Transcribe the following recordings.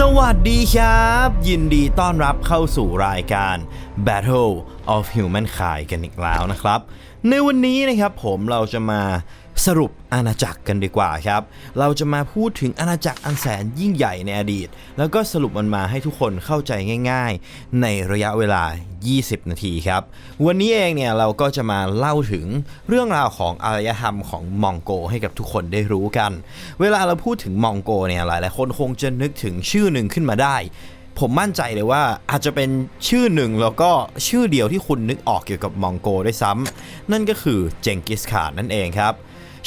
สวัสดีครับ ยินดีต้อนรับเข้าสู่รายการ Battle of Humankind กันอีกแล้วนะครับ ในวันนี้นะครับผมเราจะมา สรุปอาณาจักรกันดีกว่าครับ เราจะมาพูดถึงอาณาจักรอันแสนยิ่งใหญ่ในอดีต แล้วก็สรุปมันมาให้ทุกคนเข้าใจง่าย ๆ ในระยะเวลา 20 นาทีครับ วันนี้เองเนี่ยเราก็จะมาเล่าถึงเรื่องราวของอารยธรรมของมองโกให้กับทุกคนได้รู้กัน เวลาเราพูดถึงมองโกเนี่ยหลายๆคนคงจะนึกถึงชื่อหนึ่งขึ้นมาได้ผมมั่นใจเลยว่าอาจจะเป็นชื่อหนึ่งแล้วก็ชื่อเดียวที่คุณนึกออกเกี่ยวกับมองโกด้วยซ้ำนั่นก็คือเจงกิสข่านนั่นเองครับ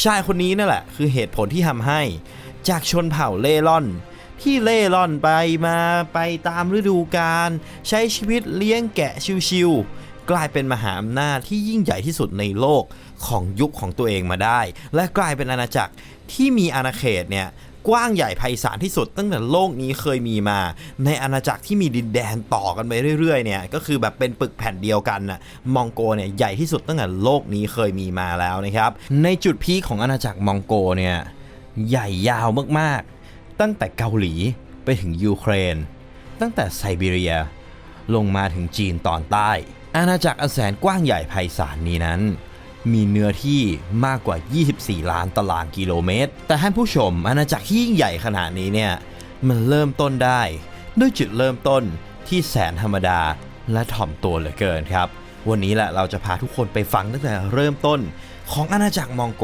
ชายคนนี้นั่นแหละ คือเหตุผลที่ทำให้ จากชนเผ่าเล่ร่อน ที่เล่ร่อนไปมาไปตามฤดูกาลใช้ชีวิตเลี้ยงแกะชิวๆกลายเป็นมหาอำนาจที่ยิ่งใหญ่ที่สุดในโลกของยุคของตัวเองมาได้ และกลายเป็นอาณาจักรที่มีอาณาเขตเนี่ย กว้างใหญ่ไพศาลที่สุด ตั้งแต่โลกนี้เคยมีมา ในอาณาจักรที่มีดินแดนต่อกันไปเรื่อยๆเนี่ยก็คือแบบเป็นปึกแผ่นเดียวกันน่ะมองโกเนี่ยใหญ่ที่สุดตั้งแต่โลกนี้เคยมีมาแล้วนะครับในจุดพีคของอาณาจักรมองโกเนี่ยใหญ่ยาวมากๆ ตั้งแต่เกาหลีไปถึงยูเครน ตั้งแต่ไซบีเรีย ลงมาถึงจีนตอนใต้ อาณาจักรอันแสนกว้างใหญ่ไพศาลนี้นั้น มีเนื้อที่มากกว่า 24 ล้านตารางกิโลเมตร แต่ท่านผู้ชมอาณาจักรที่ยิ่งใหญ่ขนาดนี้เนี่ย มันเริ่มต้นได้ ด้วยจุดเริ่มต้นที่แสนธรรมดาและถ่อมตัวเหลือเกินครับ วันนี้แหละเราจะพาทุกคนไปฟังตั้งแต่เริ่มต้นของอาณาจักรมองโก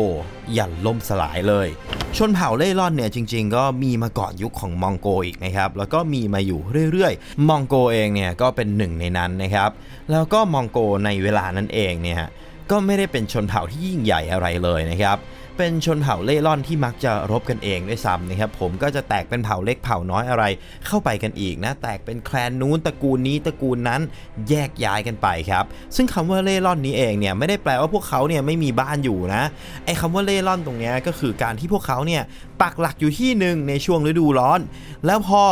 ยันล่มสลายเลย ชนเผ่าเล่ร่อนเนี่ยจริง ๆ ก็มีมาก่อนยุคของมองโกอีกนะครับ แล้วก็มีมาอยู่เรื่อยๆ มองโกเองเนี่ยก็เป็นหนึ่งในนั้นนะครับ แล้วก็มองโกในเวลานั้นเองเนี่ย ก็ไม่ได้เป็นชนเผ่าที่ยิ่งใหญ่อะไรเลยนะครับเป็นชนเผ่าเล่ร่อนที่มักจะรบกันเองด้วยซ้ำนะครับผมก็จะแตกเป็นเผ่าเล็กเผ่าน้อยอะไร เข้าไปกันอีกนะ แตกเป็นแคลนนู้นตระกูลนี้ตระกูลนั้นแยกย้ายกันไปครับ ซึ่งคำว่าเล่ร่อนนี้เองเนี่ยไม่ได้แปลว่าพวกเขาเนี่ยไม่มีบ้านอยู่นะไอ้คำว่าเล่ร่อนตรงนี้ก็คือการที่พวกเขาเนี่ยปักหลักอยู่ที่หนึ่งในช่วงฤดูร้อน แล้วพอ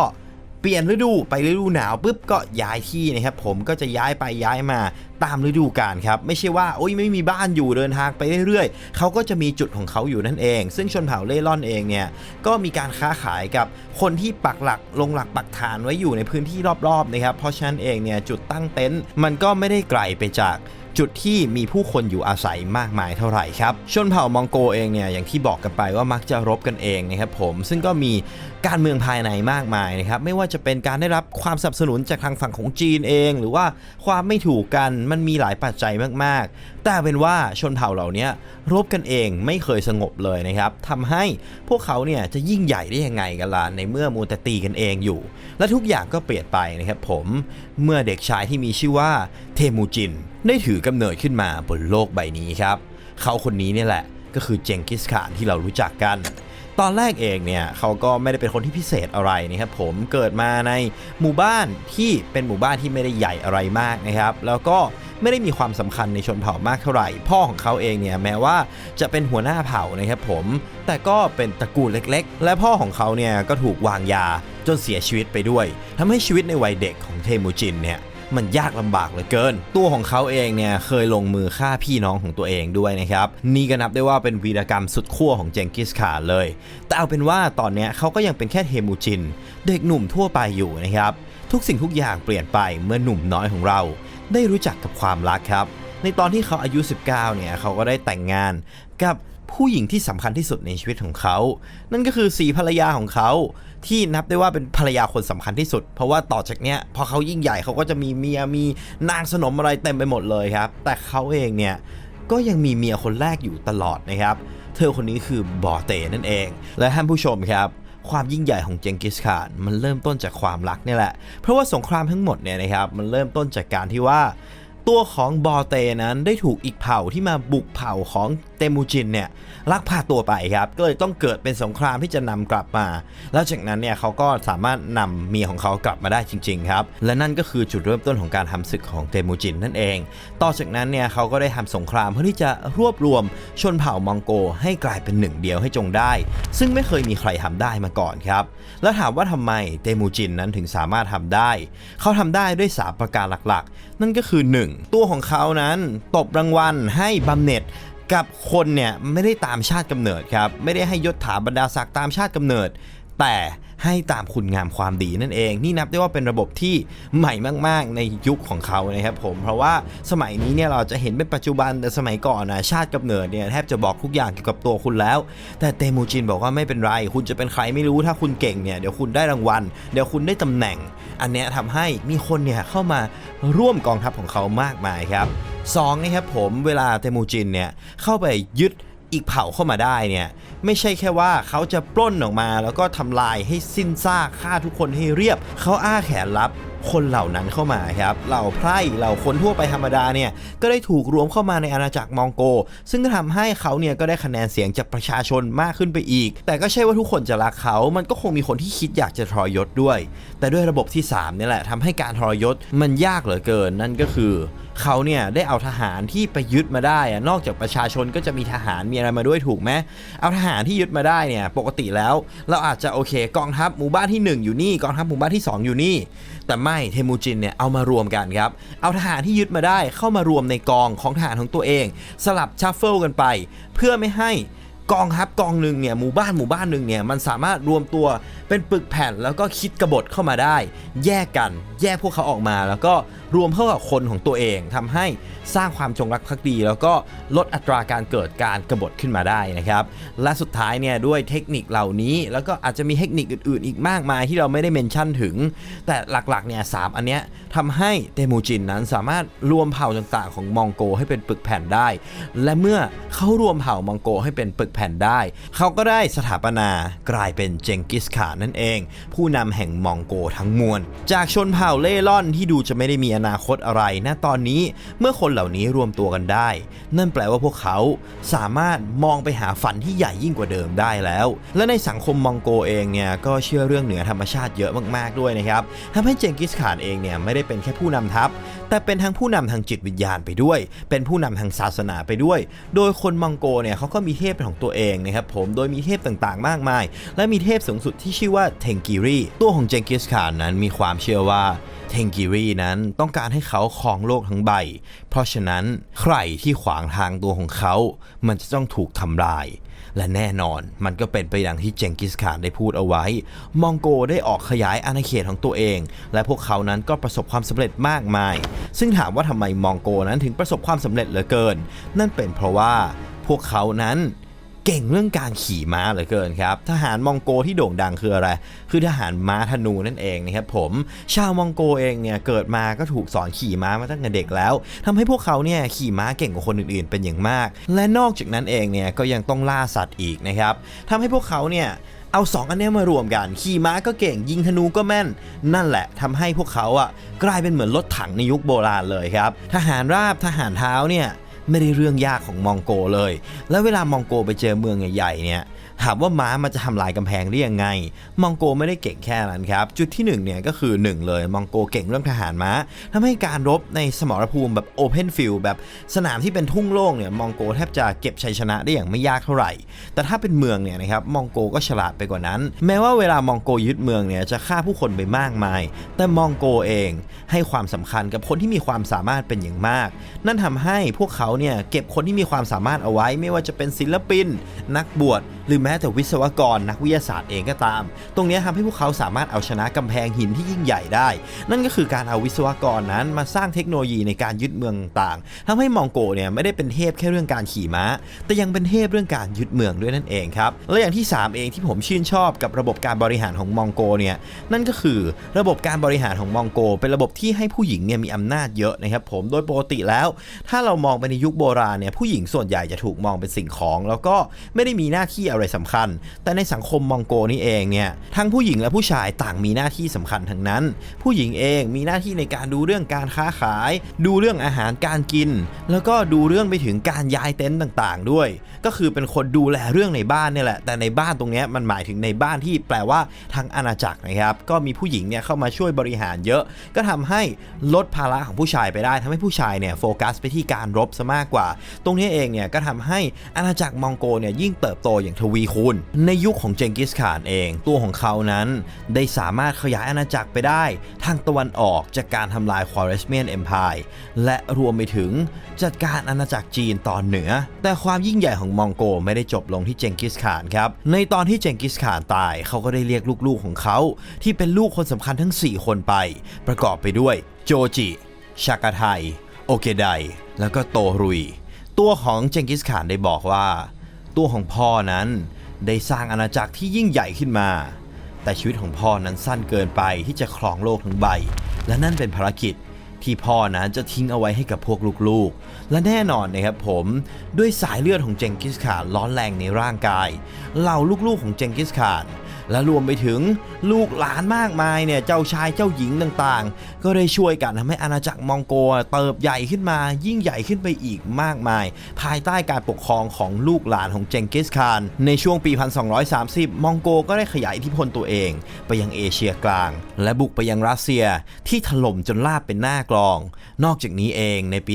เปลี่ยนฤดูไปฤดูหนาวปุ๊บก็ย้ายที่นะครับผมก็จะย้ายไปย้ายมาตามฤดูกาลครับไม่ใช่ว่าโอ้ยไม่มีบ้านอยู่เดินทางไปเรื่อยๆเขาก็จะมีจุดของเขาอยู่นั่นเอง ซึ่งชนเผ่าเล่ร่อนเองเนี่ยก็มีการค้าขายกับคนที่ปักหลักลงหลักปักฐานไว้อยู่ในพื้นที่รอบๆนะครับเพราะฉะนั้นเองเนี่ยจุดตั้งเต็นท์มันก็ไม่ได้ไกลไปจากจุดที่มีผู้คนอยู่อาศัยมากมายเท่าไหร่ครับ ชนเผ่ามองโกเองเนี่ยอย่างที่บอกกันไปว่ามักจะรบกันเองนะครับผมซึ่งก็มี การเมืองภายในมากมายนะครับไม่ว่าจะเป็นการได้รับความสนับสนุนจากทางฝั่งของจีนเอง หรือว่าความไม่ถูกกันมันมีหลายปัจจัยมากๆ แต่เป็นว่าชนเผ่าเหล่านี้รบกันเองไม่เคยสงบเลยนะครับทำให้พวกเขาเนี่ยจะยิ่งใหญ่ได้ยังไงกันล่ะในเมื่อมูแต่ตีกันเองอยู่ และทุกอย่างก็เปลี่ยนไปนะครับผมเมื่อเด็กชายที่มีชื่อว่าเทมูจิน ได้ถือกำเนิดขึ้นมาบนโลกใบนี้ครับ เขาคนนี้เนี่ยแหละก็คือเจงกิสข่านที่เรารู้จักกัน ตอนแรกเองเนี่ยเขาก็ไม่ได้เป็นคนที่พิเศษอะไรนะครับผมเกิดมาในหมู่บ้านที่เป็นหมู่บ้านที่ไม่ได้ใหญ่อะไรมากนะครับแล้วก็ไม่ได้มีความสำคัญในชนเผ่ามากเท่าไหร่ พ่อของเขาเองเนี่ยแม้ว่าจะเป็นหัวหน้าเผ่านะครับผมแต่ก็เป็นตระกูลเล็กๆ และพ่อของเขาเนี่ยก็ถูกวางยาจนเสียชีวิตไปด้วยทำให้ชีวิตในวัยเด็กของเทมูจินเนี่ย มันยากลำบากเหลือเกิน ตัวของเขาเองเนี่ยเคยลงมือฆ่าพี่น้องของตัวเองด้วยนะครับ นี่ก็นับได้ว่าเป็นวีรกรรมสุดขั้วของเจงกิสข่านเลย แต่เอาเป็นว่าตอนนี้เขาก็ยังเป็นแค่เทมูจิน เด็กหนุ่มทั่วไปอยู่นะครับ ทุกสิ่งทุกอย่างเปลี่ยนไปเมื่อหนุ่มน้อยของเรา ได้รู้จักกับความรักครับ ในตอนที่เขาอายุ 19 เนี่ยเขาก็ได้แต่งงานกับ ผู้หญิงที่สำคัญที่สุดในชีวิตของเขา นั่นก็คือสีภรรยาของเขาที่นับได้ว่าเป็นภรรยาคนสำคัญที่สุด เพราะว่าต่อจากเนี้ยพอเขายิ่งใหญ่เขาก็จะมีเมียมีนางสนมอะไรเต็มไปหมดเลยครับ แต่เขาเองเนี่ยก็ยังมีเมียคนแรกอยู่ตลอดนะครับ เธอคนนี้คือบอเตนั่นเอง และท่านผู้ชมครับความยิ่งใหญ่ของเจงกิสข่านมันเริ่มต้นจากความรักนี่แหละ เพราะว่าสงครามทั้งหมดเนี่ยนะครับมันเริ่มต้นจากการที่ว่า ตัวของบอเตนั้นได้ถูกอีกเผ่าที่มาบุกเผ่าของ ตมูจินเนี่ยลักพาตัวไปครับก็เลยต้องเกิดเป็นสงครามที่จะนำกลับมา แล้วจากนั้นเนี่ยเขาก็สามารถนำเมียของเขากลับมาได้จริงๆครับและนั่นก็คือจุดเริ่มต้นของการทำศึกของเตมูจินนั่นเอง ต่อจากนั้นเนี่ยเขาก็ได้ทำสงครามเพื่อที่จะรวบรวมชนเผ่ามองโกให้กลายเป็นหนึ่งเดียวให้จงได้ ซึ่งไม่เคยมีใครทำได้มาก่อนครับแล้วถามว่าทำไมเตมูจินนั้นถึงสามารถทำได้ เขาทำได้ด้วยสามประการหลักๆ นั่นก็คือ 1. ตัวของเขานั้นตบรางวัลให้บำเหน็จ กับคนเนี่ยไม่ได้ตามชาติกำเนิดครับไม่ได้ให้ยศถาบรรดาศักดิ์ตามชาติกำเนิด แต่ให้ตามคุณงามความดีนั่นเอง นี่นับได้ว่าเป็นระบบที่ใหม่มาก ๆ ในยุคของเขานะครับผม เพราะว่าสมัยนี้เนี่ยเราจะเห็นเป็นปัจจุบันแต่สมัยก่อนนะชาติกำเนิดเนี่ยแทบจะบอกทุกอย่างเกี่ยวกับตัวคุณแล้ว แต่เตมูจินบอกว่าไม่เป็นไร คุณจะเป็นใครไม่รู้ถ้าคุณเก่งเนี่ยเดี๋ยวคุณได้รางวัล เดี๋ยวคุณได้ตำแหน่ง อันเนี้ยทำให้มีคนเนี่ยเข้ามาร่วมกองทัพของเขามากมายครับ สองนะครับผมเวลาเตมูจินเนี่ยเข้าไปยึดอีกเผ่าเข้ามาได้เนี่ยไม่ใช่แค่ว่าเขาจะปล้นออกมาแล้วก็ทำลายให้สิ้นซากฆ่าทุกคนให้เรียบ เขาอ้าแขนรับ คนเหล่านั้นเข้ามาครับเหล่าไพร่เหล่าคนทั่วไปธรรมดาเนี่ยก็ได้ถูกรวมเข้ามาในอาณาจักรมองโก ซึ่งก็ทำให้เขาเนี่ยก็ได้คะแนนเสียงจากประชาชนมากขึ้นไปอีก แต่ก็ใช่ว่าทุกคนจะรักเขา มันก็คงมีคนที่คิดอยากจะทรยศด้วย แต่ด้วยระบบที่3เนี่ยแหละทำให้การทรยศมันยากเหลือเกินนั่นก็คือเขาเนี่ยได้เอาทหารที่ไปยึดมาได้อะนอกจากประชาชนก็จะมีทหารมีอะไรมาด้วยถูกไหมเอาทหารที่ยึดมาได้เนี่ยปกติแล้ว เราอาจจะโอเค กองทัพหมู่บ้านที่ 1 อยู่นี่กองทัพหมู่บ้านที่ 2 อยู่นี่แต่ไม่เทมูจินเนี่ยเอามารวมกันครับ เอาทหารที่ยึดมาได้เข้ามารวมในกองของทหารของตัวเอง สลับชัฟเฟิลกันไป เพื่อไม่ให้กองทัพกองหนึ่งเนี่ยหมู่บ้านหมู่บ้านหนึ่งเนี่ยมันสามารถรวมตัวเป็นปึกแผ่นแล้วก็คิดกบฏเข้ามาได้ แยกกัน แยกพวกเขาออกมาแล้วก็ รวมเข้ากับคนของตัวเองทำให้สร้างความจงรักภักดี แล้วก็ลดอัตราการเกิดการกบฏขึ้นมาได้นะครับและสุดท้ายเนี่ยด้วยเทคนิคเหล่านี้ แล้วก็อาจจะมีเทคนิคอื่นๆ อีกมากมายที่เราไม่ได้เมนชั่นถึง แต่หลักๆเนี่ยสามอันเนี้ยทำให้เตมูจินนั้นสามารถรวมเผ่าต่างๆ ของมองโกให้เป็นปึกแผ่นได้ และเมื่อเขารวมเผ่ามองโกให้เป็นปึกแผ่นได้ เขาก็ได้สถาปนากลายเป็นเจงกิสข่านนั่นเอง ผู้นำแห่งมองโกทั้งมวล จากชนเผ่าเล่ร่อนที่ดูจะไม่ได้มีอนาคตอะไรณตอนนี้เมื่อคนเหล่านี้รวมตัวกันได้ นั่นแปลว่าพวกเขาสามารถมองไปหาฝันที่ใหญ่ยิ่งกว่าเดิมได้แล้ว และในสังคมมองโกเองเนี่ยก็เชื่อเรื่องเหนือธรรมชาติเยอะมากๆด้วยนะครับทำให้เจงกิสข่านเองเนี่ยไม่ได้เป็นแค่ผู้นำทัพ แต่เป็นทั้งผู้นำทางจิตวิญญาณไปด้วย เป็นผู้นำทางศาสนาไปด้วย โดยคนมองโกเนี่ยเขาก็มีเทพเป็นของตัวเองนะครับผมโดยมีเทพต่างๆ มากมาย และมีเทพสูงสุดที่ชื่อว่าเทงกิรีตัวของเจงกิสข่านนั้นมีความเชื่อว่าเทงกิรีนั้นต้องการให้เขาครองโลกทั้งใบ เพราะฉะนั้นใครที่ขวางทางตัวของเขา มันจะต้องถูกทำลาย และแน่นอนมันก็เป็นไปอย่างที่เจงกิสข่านได้พูดเอาไว้ มองโกได้ออกขยายอาณาเขตของตัวเอง และพวกเขานั้นก็ประสบความสำเร็จมากมาย ซึ่งถามว่าทำไมมองโกนั้นถึงประสบความสำเร็จเหลือเกิน นั่นเป็นเพราะว่าพวกเขานั้น เก่งเรื่องการขี่ม้าเหลือเกินครับ ทหารมองโกที่โด่งดังคืออะไร คือทหารม้าธนูนั่นเองนะครับผม ชาวมองโกเองเนี่ยเกิดมาก็ถูกสอนขี่ม้ามาตั้งแต่เด็กแล้วทำให้พวกเขาเนี่ยขี่ม้าเก่งกว่าคนอื่นๆ เป็นอย่างมาก และนอกจากนั้นเองเนี่ยก็ยังต้องล่าสัตว์อีกนะครับทำให้พวกเขาเนี่ยเอาสองอันนี้มารวมกัน ขี่ม้าก็เก่งยิงธนูก็แม่น นั่นแหละทำให้พวกเขาอะกลายเป็นเหมือนรถถังในยุคโบราณเลยครับ ทหารราบทหารเท้าเนี่ย ไม่ได้เรื่องยากของมองโกเลย แล้วเวลามองโกไปเจอเมืองใหญ่ๆเนี่ย ถามว่าม้ามันจะทำลายกำแพงได้ยังไง มองโกไม่ได้เก่งแค่นั้นครับ จุดที่หนึ่งเนี่ยก็คือหนึ่งเลย มองโกเก่งเรื่องทหารม้าทำให้การรบในสมรภูมิแบบโอเพนฟิลด์แบบสนามที่เป็นทุ่งโล่งเนี่ยมองโกแทบจะเก็บชัยชนะได้อย่างไม่ยากเท่าไหร่ แต่ถ้าเป็นเมืองเนี่ยนะครับมองโกก็ฉลาดไปกว่านั้น แม้ว่าเวลามองโกยึดเมืองเนี่ยจะฆ่าผู้คนไปมากมาย แต่มองโกเองให้ความสำคัญกับคนที่มีความสามารถเป็นอย่างมาก นั่นทำให้พวกเขาเนี่ยเก็บคนที่มีความสามารถเอาไว้ ไม่ว่าจะเป็นศิลปิน นักบวชหรือแม้แต่วิศวกรนักวิทยาศาสตร์เองก็ตาม ตรงนี้ทำให้พวกเขาสามารถเอาชนะกำแพงหินที่ยิ่งใหญ่ได้ นั่นก็คือการเอาวิศวกรนั้นมาสร้างเทคโนโลยีในการยึดเมืองต่างๆทำให้มองโกเนี่ยไม่ได้เป็นเทพแค่เรื่องการขี่ม้า แต่ยังเป็นเทพเรื่องการยึดเมืองด้วยนั่นเองครับและอย่างที่ 3 เองที่ผมชื่นชอบกับระบบการบริหารของมองโกเนี่ยนั่นก็คือระบบการบริหารของมองโก เป็นระบบที่ให้ผู้หญิงเนี่ยมีอำนาจเยอะนะครับผมโดยปกติแล้ว ถ้าเรามองไปในยุคโบราณเนี่ยผู้หญิงส่วนใหญ่จะถูกมองเป็นสิ่งของ แล้วก็ไม่ได้มีหน้าที่อะไรสำคัญ แต่ในสังคมมองโกนี่เองเนี่ยทั้งผู้หญิงและผู้ชายต่างมีหน้าที่สำคัญทั้งนั้น ผู้หญิงเองมีหน้าที่ในการดูเรื่องการค้าขาย ดูเรื่องอาหารการกิน แล้วก็ดูเรื่องไปถึงการย้ายเต็นท์ต่างๆ ด้วย ก็คือเป็นคนดูแลเรื่องในบ้านเนี่ยแหละ แต่ในบ้านตรงนี้มันหมายถึงในบ้านที่แปลว่าทางอาณาจักรนะครับก็มีผู้หญิงเนี่ยเข้ามาช่วยบริหารเยอะ ก็ทำให้ลดภาระของผู้ชายไปได้ทำให้ผู้ชายเนี่ยโฟกัสไปที่การรบซะมากกว่า ตรงนี้เองเนี่ยก็ทำให้อาณาจักรมองโกเนี่ยยิ่งเติบโตอย่างทวีคูณ ในยุคของเจงกิสข่านเอง ตัวของเขานั้นได้สามารถขยายอาณาจักรไปได้ ทางตะวันออกจากการทำลายควอเรสเมียนเอ็มพายและรวมไปถึงจัดการอาณาจักรจีนตอนเหนือ แต่ความยิ่งใหญ่ของมองโกไม่ได้จบลงที่เจงกิสข่านครับ ในตอนที่เจงกิสข่านตายเขาก็ได้เรียกลูกๆของเขา ที่เป็นลูกคนสำคัญทั้ง 4 คนไป ประกอบไปด้วย โจจิ ชากาไทโอเคไดแล้วก็โตรุย ตัวของเจงกิสข่านได้บอกว่า ตัวของพ่อนั้น ได้สร้างอาณาจักรที่ยิ่งใหญ่ขึ้นมา แต่ชีวิตของพ่อนั้นสั้นเกินไปที่จะครองโลกทั้งใบ และนั่นเป็นภารกิจที่พ่อนั้นจะทิ้งเอาไว้ให้กับพวกลูกๆ และแน่นอนนะครับผมด้วยสายเลือดของเจงกิสข่านร้อนแรงในร่างกาย เหล่าลูกๆของเจงกิสข่าน และรวมไปถึงลูกหลานมากมายเนี่ยเจ้าชายเจ้าหญิงต่างๆ ก็ได้ช่วยกันทำให้อาณาจักรมองโกเติบใหญ่ขึ้นมา ยิ่งใหญ่ขึ้นไปอีกมากมาย ภายใต้การปกครองของลูกหลานของเจงกิสข่านในช่วงปี 1230 มองโกก็ได้ขยายอิทธิพลตัวเอง ไปยังเอเชียกลาง และบุกไปยังรัสเซียที่ถล่มจนลาบเป็นหน้ากลอง นอกจากนี้เองในปี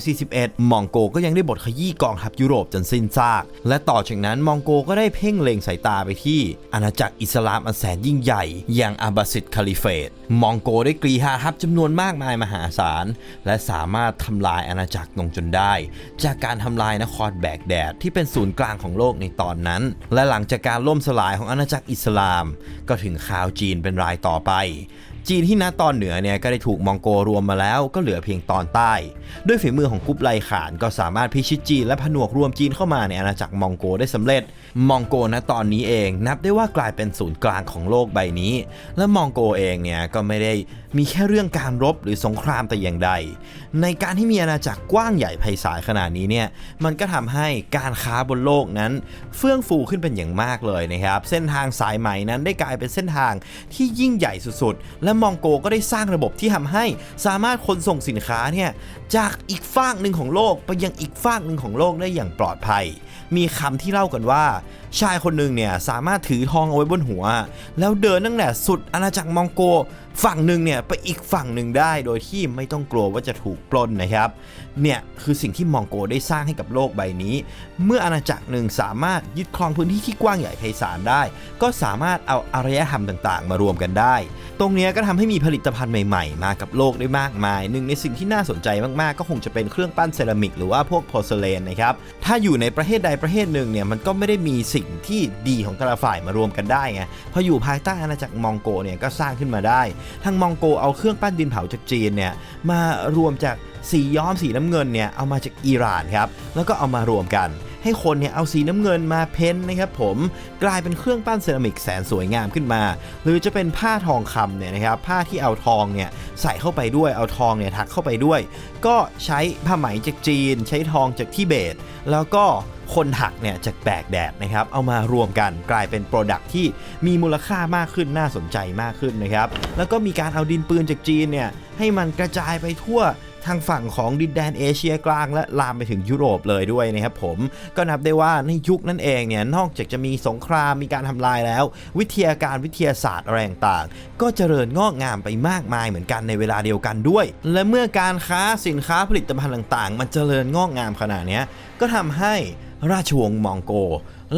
1241 มองโกก็ยังได้บทขยี้กองทัพยุโรปจนสิ้นซาก และต่อจากนั้นมองโกก็ได้เพ่งเล็งสายตาไปที่อาณาจักรอิสลามอันแสนยิ่งใหญ่ อย่างอาบาสิดคาลิเฟต มองโกได้กรีฮาฮับจำนวนมากมายมหาศาล และสามารถทำลายอาณาจักรลงจนได้ จากการทำลายนครแบกแดดที่เป็นศูนย์กลางของโลกในตอนนั้น และหลังจากการล่มสลายของอาณาจักรอิสลาม ก็ถึงข่าวจีนเป็นรายต่อไปจีนที่ณตอนเหนือเนี่ยก็ได้ถูกมองโกรวมมาแล้วก็เหลือเพียงตอนใต้ ด้วยฝีมือของกุ๊ปไลขานก็สามารถพิชิตจีนและผนวกรวมจีนเข้ามาในอาณาจักรมองโกได้สำเร็จ มองโกณตอนนี้เอง นับได้ว่ากลายเป็นศูนย์กลางของโลกใบนี้ และมองโกเองเนี่ยก็ไม่ได้มีแค่เรื่องการรบหรือสงครามแต่อย่างใด ในการที่มีอาณาจักรกว้างใหญ่ไพศาลขนาดนี้เนี่ยมันก็ทำให้การค้าบนโลกนั้น เฟื่องฟูขึ้นเป็นอย่างมากเลยนะครับเส้นทางสายไหมนั้นได้กลายเป็นเส้นทางที่ยิ่งใหญ่สุดๆและมองโกก็ได้สร้างระบบที่ทำให้ สามารถคนส่งสินค้าเนี่ย จากอีกฝากหนึ่งของโลกไปยังอีกฝากหนึ่งของโลกได้อย่างปลอดภัย มีคำที่เล่ากันว่า ชายคนหนึ่งเนี่ยสามารถถือทองเอาไว้บนหัว แล้วเดินตั้งแต่สุดอาณาจักรมองโก ฝั่งหนึ่งเนี่ยไปอีกฝั่งหนึ่งได้โดยที่ไม่ต้องกลัวว่าจะถูกปล้นนะครับ เนี่ยคือสิ่งที่มองโกได้สร้างให้กับโลกใบนี้ เมื่ออาณาจักรหนึ่งสามารถยึดครองพื้นที่ที่กว้างใหญ่ไพศาลได้ ก็สามารถเอาอารยธรรมต่างๆ มารวมกันได้ ตรงนี้ก็ทำให้มีผลิตภัณฑ์ใหม่ๆ มากับโลกได้มากมายหนึ่งในสิ่งที่น่าสนใจมากๆ ก็คงจะเป็นเครื่องปั้นเซรามิกหรือว่าพวกโพสเลนนะครับ ถ้าอยู่ในประเทศใดประเทศหนึ่งเนี่ยมันก็ไม่ได้มีสิ่งที่ดีของแต่ละฝ่ายมารวมกันได้ไงพออยู่ภายใต้อาณาจักรมองโกเนี่ยก็สร้างขึ้นมาได้ ทางมองโกเอาเครื่องปั้นดินเผาจากจีนเนี่ยมารวมจากสีย้อมสีน้ำเงินเนี่ยเอามาจากอิหร่านครับแล้วก็เอามารวมกัน ให้คนเนี่ยเอาสีน้ำเงินมาเพ้นท์นะครับผมกลายเป็นเครื่องปั้นเซรามิกแสนสวยงามขึ้นมา หรือจะเป็นผ้าทองคำเนี่ยนะครับผ้าที่เอาทองเนี่ยใส่เข้าไปด้วยเอาทองเนี่ยถักเข้าไปด้วย ก็ใช้ผ้าไหมจากจีน ใช้ทองจากทิเบต แล้วก็คนถักเนี่ยจากแบกแดดนะครับ เอามารวมกันกลายเป็นโปรดักที่มีมูลค่ามากขึ้นน่าสนใจมากขึ้นนะครับ แล้วก็มีการเอาดินปืนจากจีนเนี่ยให้มันกระจายไปทั่ว ทางฝั่งของดินแดนเอเชียกลางและลามไปถึงยุโรปเลยด้วยนะครับผมก็นับได้ว่าในยุคนั้นเองเนี่ยนอกจากจะมีสงครามมีการทำลายแล้ว วิทยาการวิทยาศาสตร์อะไรต่างๆก็เจริญงอกงามไปมากมายเหมือนกันในเวลาเดียวกันด้วย และเมื่อการค้าสินค้าผลิตภัณฑ์ต่างๆ มันเจริญงอกงามขนาดนี้ก็ทำให้ราชวงศ์มองโก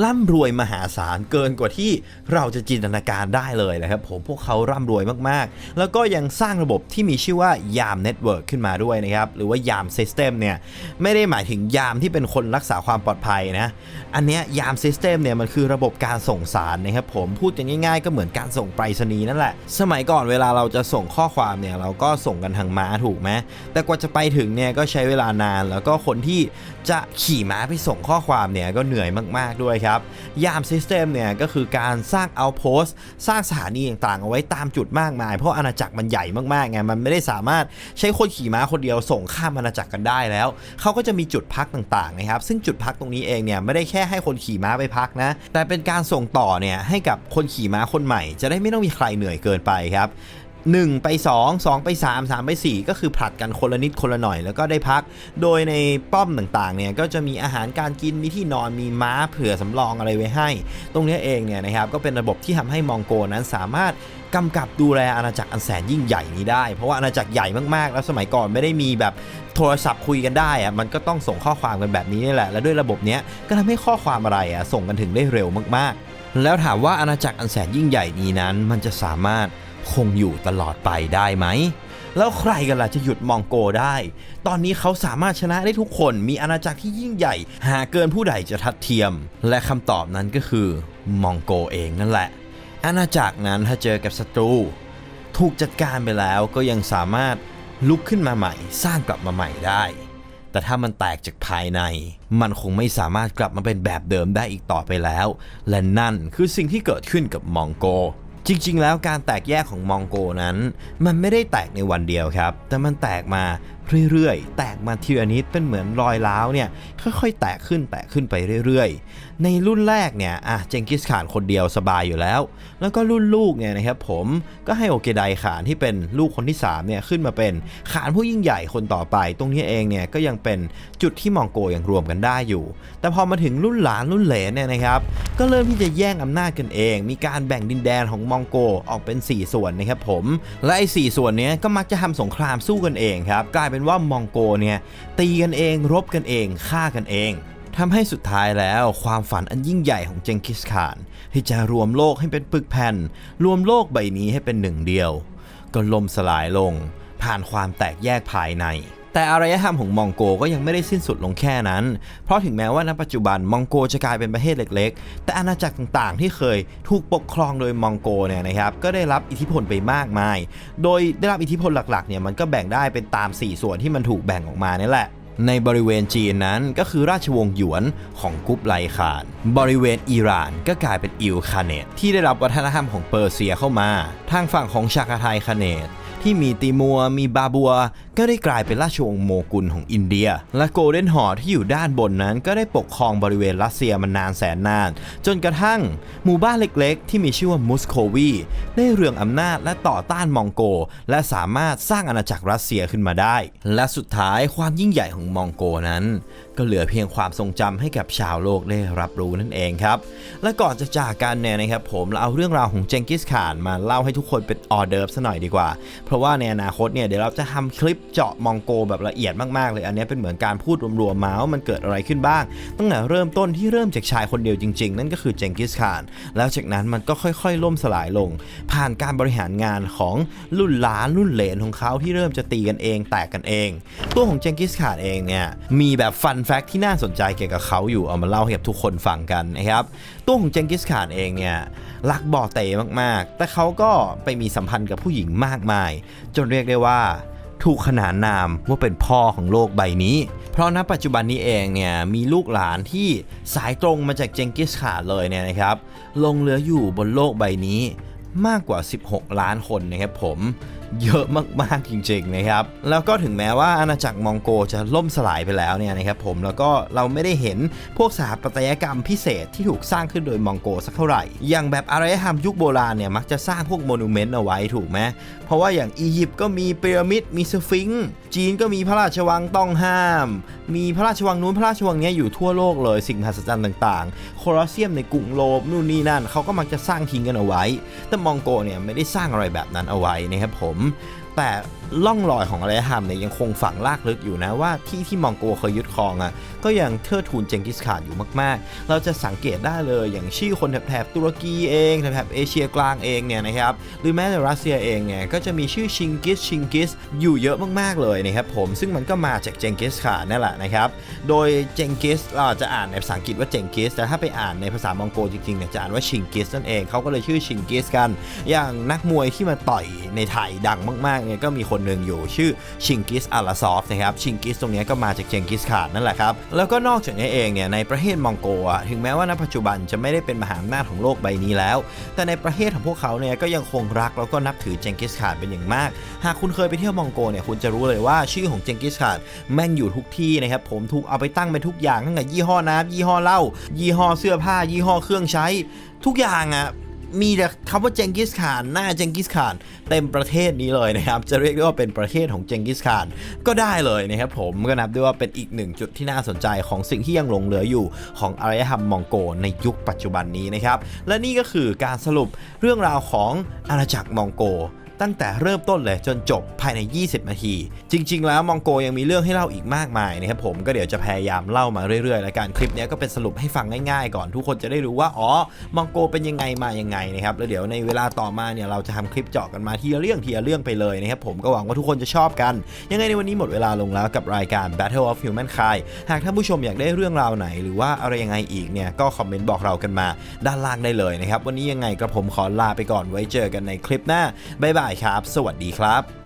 ร่ำรวยมหาศาลเกินกว่าที่เราจะจินตนาการได้เลยนะครับผมพวกเขาร่ำรวยมากๆ แล้วก็ยังสร้างระบบที่มีชื่อว่ายามเน็ตเวิร์กขึ้นมาด้วยนะครับ หรือว่ายามซิสเต็มเนี่ย ไม่ได้หมายถึงยามที่เป็นคนรักษาความปลอดภัยนะ อันเนี้ยยามซิสเต็มเนี่ย มันคือระบบการส่งสารนะครับผมพูดกันง่ายๆ ก็เหมือนการส่งไปรษณีย์นั่นแหละ สมัยก่อนเวลาเราจะส่งข้อความเนี่ยเราก็ส่งกันทางม้าถูกไหมแต่กว่าจะไปถึงเนี่ยก็ใช้เวลานานแล้วก็คนที่จะขี่ม้าไปส่งข้อความเนี่ยก็เหนื่อยมากๆด้วยครับ ยามซิสเต็มเนี่ยก็คือการสร้างเอาโพสต์สร้างสถานีต่างๆ เอาไว้ตามจุดมากมาย เพราะอาณาจักรมันใหญ่มากๆไงมันไม่ได้สามารถใช้คนขี่ม้าคนเดียวส่งข้ามอาณาจักรกันได้แล้ว เขาก็จะมีจุดพักต่างๆนะครับ ซึ่งจุดพักตรงนี้เองเนี่ยไม่ได้แค่ให้คนขี่ม้าไปพักนะ แต่เป็นการส่งต่อเนี่ยให้กับคนขี่ม้าคนใหม่ จะได้ไม่ต้องมีใครเหนื่อยเกินไปครับ 1 ไป 2 2 ไป 3 3 ไป 4 ก็คือผลัดกันคนละนิดคนละหน่อยแล้วก็ได้พัก โดยในป้อมต่างๆเนี่ยก็จะมีอาหารการกินมีที่นอนมีม้าเผื่อสำรองอะไรไว้ให้ ตรงนี้เองเนี่ยนะครับก็เป็นระบบที่ทำให้มองโกนั้นสามารถกำกับดูแลอาณาจักรอันแสนยิ่งใหญ่นี้ได้ เพราะว่าอาณาจักรใหญ่มากๆ แล้วสมัยก่อนไม่ได้มีแบบโทรศัพท์คุยกันได้อะมันก็ต้องส่งข้อความกันแบบนี้นี่แหละ และด้วยระบบเนี้ยก็ทำให้ข้อความอะไรอะส่งกันถึงได้เร็วมากๆ แล้วถามว่าอาณาจักรอันแสนยิ่งใหญ่นี้นั้น มันจะสามารถ คงอยู่ตลอดไปได้ไหม แล้วใครกันล่ะจะหยุดมองโกได้ ตอนนี้เขาสามารถชนะได้ทุกคนมีอาณาจักรที่ยิ่งใหญ่ หาเกินผู้ใดจะทัดเทียม และคำตอบนั้นก็คือมองโกเองนั่นแหละ อาณาจักรนั้นถ้าเจอกับศัตรู ถูกจัดการไปแล้วก็ยังสามารถลุกขึ้นมาใหม่ สร้างกลับมาใหม่ได้ แต่ถ้ามันแตกจากภายใน มันคงไม่สามารถกลับมาเป็นแบบเดิมได้อีกต่อไปแล้ว และนั่นคือสิ่งที่เกิดขึ้นกับมองโก จริง ๆ แล้วการแตกแยกของมองโกนั้น มันไม่ได้แตกในวันเดียวครับ แต่มันแตกมาเรื่อยๆ แตกมาทีละนิดเป็นเหมือนรอยร้าวเนี่ยค่อยๆ แตกขึ้นแตกขึ้นไปเรื่อยๆ ในรุ่นแรกเนี่ยอะเจงกิสข่านคนเดียวสบายอยู่แล้ว แล้วก็รุ่นลูกเนี่ยนะครับผมก็ให้โอเกไดข่านที่เป็นลูกคนที่3เนี่ยขึ้นมาเป็นข่านผู้ยิ่งใหญ่คนต่อไป ตรงนี้เองเนี่ยก็ยังเป็นจุดที่มองโกยังรวมกันได้อยู่ แต่พอมาถึงรุ่นหลานรุ่นเหลนเนี่ยนะครับ ก็เริ่มที่จะแย่งอำนาจกันเอง มีการแบ่งดินแดนของมองโกออกเป็น 4 ส่วนนะครับผมและไอ้สส่วนเนี้ยก็มักจะทำสงครามสู้กันเองครับกลายเป็นว่ามองโกเนี่ยตีกันเองรบกันเองฆ่ากันเองทำให้สุดท้ายแล้วความฝันอันยิ่งใหญ่ของเจงกิสข่าน ที่จะรวมโลกให้เป็นปึกแผ่น รวมโลกใบนี้ให้เป็นหนึ่งเดียว ก็ล่มสลายลง ผ่านความแตกแยกภายใน แต่อารยธรรมของมองโกก็ยังไม่ได้สิ้นสุดลงแค่นั้น เพราะถึงแม้ว่าณปัจจุบันมองโกจะกลายเป็นประเทศเล็ก ๆ แต่อาณาจักรต่างๆ ที่เคยถูกปกครองโดยมองโกเนี่ยนะครับก็ได้รับอิทธิพลไปมากมาย โดยได้รับอิทธิพลหลักๆเนี่ยมันก็แบ่งได้เป็นตาม 4 ส่วนที่มันถูกแบ่งออกมานี่แหละในบริเวณจีนนั้นก็คือราชวงศ์หยวนของกุบไลขาน บริเวณอิหร่านก็กลายเป็นอิลคาเนตที่ได้รับวัฒนธรรมของเปอร์เซียเข้ามา ทางฝั่งของชากาไทยคาเนต ที่มีติมัวมีบาบัว ก็ได้กลายเป็นราชวงศ์โมกุลของอินเดีย และโกลเด้นหอที่อยู่ด้านบนนั้นก็ได้ปกครองบริเวณรัสเซียมานานแสนนาน จนกระทั่ง หมู่บ้านเล็กๆ ที่มีชื่อว่ามุสโควีได้เรืองอำนาจและต่อต้านมองโก และสามารถสร้างอาณาจักรรัสเซียขึ้นมาได้ และสุดท้ายความยิ่งใหญ่ของมองโกนั้นก็เหลือเพียงความทรงจำให้กับชาวโลกได้รับรู้นั่นเองครับ และก่อนจะจากกันเนี่ยนะครับผมเราเอาเรื่องราวของเจงกิสข่านมาเล่าให้ทุกคนเป็นออเดิร์ฟซะหน่อยดีกว่า เพราะว่าในอนาคตเนี่ยเดี๋ยวเราจะทำคลิปเจาะมองโกแบบละเอียดมากๆ เลยอันนี้เป็นเหมือนการพูดรวมๆมาว่ามันเกิดอะไรขึ้นบ้าง ตั้งแต่เริ่มต้นที่เริ่มจากชายคนเดียวจริงๆ นั่นก็คือเจงกิสข่าน แล้วจากนั้นมันก็ค่อยๆ ล่มสลายลง ผ่านการบริหารงานของรุ่นหลานรุ่นเหลนของเขาที่เริ่มจะตีกันเองแตกกันเอง ตัวของเจงกิสข่านเองเนี่ยมีแบบฟันแฟกต์ที่น่าสนใจเกี่ยวกับเขาอยู่เอามาเล่าให้กับทุกคนฟังกันนะครับตัวของเจงกิสข่านเองเนี่ยรักบ่อเตะมากๆ แต่เขาก็ไปมีสัมพันธ์กับผู้หญิงมากมาย จนเรียกได้ว่าถูกขนานนามว่าเป็นพ่อของโลกใบนี้ เพราะณปัจจุบันนี้เองเนี่ยมีลูกหลานที่สายตรงมาจากเจงกิสข่านเลยเนี่ยนะครับลงเหลืออยู่บนโลกใบนี้มากกว่า 16 ล้านคนนะครับผม เยอะมากๆจริงๆนะครับแล้วก็ถึงแม้ว่าอาณาจักรมองโกจะล่มสลายไปแล้วเนี่ยนะครับผมแล้วก็เราไม่ได้เห็นพวกสถาปัตยกรรมพิเศษที่ถูกสร้างขึ้นโดยมองโกสักเท่าไหร่ อย่างแบบอารยธรรมยุคโบราณเนี่ยมักจะสร้างพวกโมนูเมนต์เอาไว้ถูกไหม ราะว่าอย่างอียิปต์ก็มีพีระมิดมีสฟิงค์จีนก็มีพระราชวังต้องห้าม มีพระราชวังนู้นพระราชวังนี้อยู่ทั่วโลกเลยสิ่งมหัศจรรย์ต่างๆ โคลอสเซียมในกรุงโรมนู่นนี่นั่นเขาก็มักจะสร้างทิ้งกันเอาไว้ แต่มองโกเนี่ยไม่ได้สร้างอะไรแบบนั้นเอาไว้นะครับผม แต่ล่องรอยของอารยธรรมเนี่ยยังคงฝังลากลึกอยู่นะว่าที่ที่มองโกเคยยึดครองอะก็ยังเทิดทูนเจงกิสข่านอยู่มาก ๆ เราจะสังเกตได้เลยอย่างชื่อคนแถบตุรกีเองแถบเอเชียกลางเองเนี่ยนะครับหรือแม้แต่รัสเซียเองเนี่ยก็จะมีชื่อชิงกิสชิงกิสอยู่เยอะมากๆเลยนะครับผมซึ่งมันก็มาจากเจงกิสข่านนั่นแหละนะครับโดยเจงกิสเราจะอ่านในภาษาอังกฤษว่าเจงกิสแต่ถ้าไปอ่านในภาษามองโกจริงๆเนี่ยจะอ่านว่าชิงกิสนั่นเองเขาก็เลยชื่อชิงกิสกัน อย่างนักมวยที่มาต่อยในไทยดังมากเนี่ยก็มีคนหนึ่งอยู่ชื่อชิงกิสอาลาซอฟนะครับชิงกิสตรงนี้ก็มาจากเจงกิสข่านนั่นแหละครับ แล้วก็นอกจากนี้เองเนี่ยในประเทศมองโกอะถึงแม้ว่าณปัจจุบันจะไม่ได้เป็นมหาอำนาจของโลกใบนี้แล้ว แต่ในประเทศของพวกเขาเนี่ยก็ยังคงรักแล้วก็นับถือเจงกิสข่านเป็นอย่างมาก หากคุณเคยไปเที่ยวมองโกเนี่ยคุณจะรู้เลยว่าชื่อของเจงกิสข่านแม่งอยู่ทุกที่นะครับผมถูกเอาไปตั้งเป็นทุกอย่างตั้งแต่ยี่ห้อน้ำยี่ห้อเหล้ายี่ห้อเสื้อผ้า ยี่ห้อเครื่องใช้ ทุกอย่างอะ มีแต่คำว่าเจงกิสข่านหน้าเจงกิสข่านเต็มประเทศนี้เลยนะครับ จะเรียกได้ว่าเป็นประเทศของเจงกิสข่านก็ได้เลยนะครับผมก็นับได้ว่าเป็นอีกหนึ่งจุดที่น่าสนใจของสิ่งที่ยังหลงเหลืออยู่ของอารยธรรมมองโกในยุคปัจจุบันนี้นะครับ และนี่ก็คือการสรุปเรื่องราวของอาณาจักรมองโก ตั้งแต่เริ่มต้นเลยจนจบภายใน 20 นาที จริง ๆ แล้วมองโกยังมีเรื่องให้เล่าอีกมากมายนะครับผมก็เดี๋ยวจะพยายามเล่ามาเรื่อยๆแล้วกันคลิปนี้ก็เป็นสรุปให้ฟังง่ายๆ ก่อนทุกคนจะได้รู้ว่าอ๋อมองโกเป็นยังไงมายังไงนะครับแล้วเดี๋ยวในเวลาต่อมาเนี่ยเราจะทำคลิปเจาะกันมาทีละเรื่องทีละเรื่องไปเลยนะครับผมก็หวังว่าทุกคนจะชอบกัน ยังไงในวันนี้หมดเวลาลงแล้วกับรายการ Battle of Humankind หากท่านผู้ชมอยากได้เรื่องราวไหน หรือว่าอะไรยังไงอีกเนี่ยก็คอมเมนต์บอกเรากันมาด้านล่างได้เลยนะครับวันนี้ยังไงกระผมขอลาไปก่อนไว้เจอกันในคลิปหน้าบ๊ายบายครับ สวัสดีครับ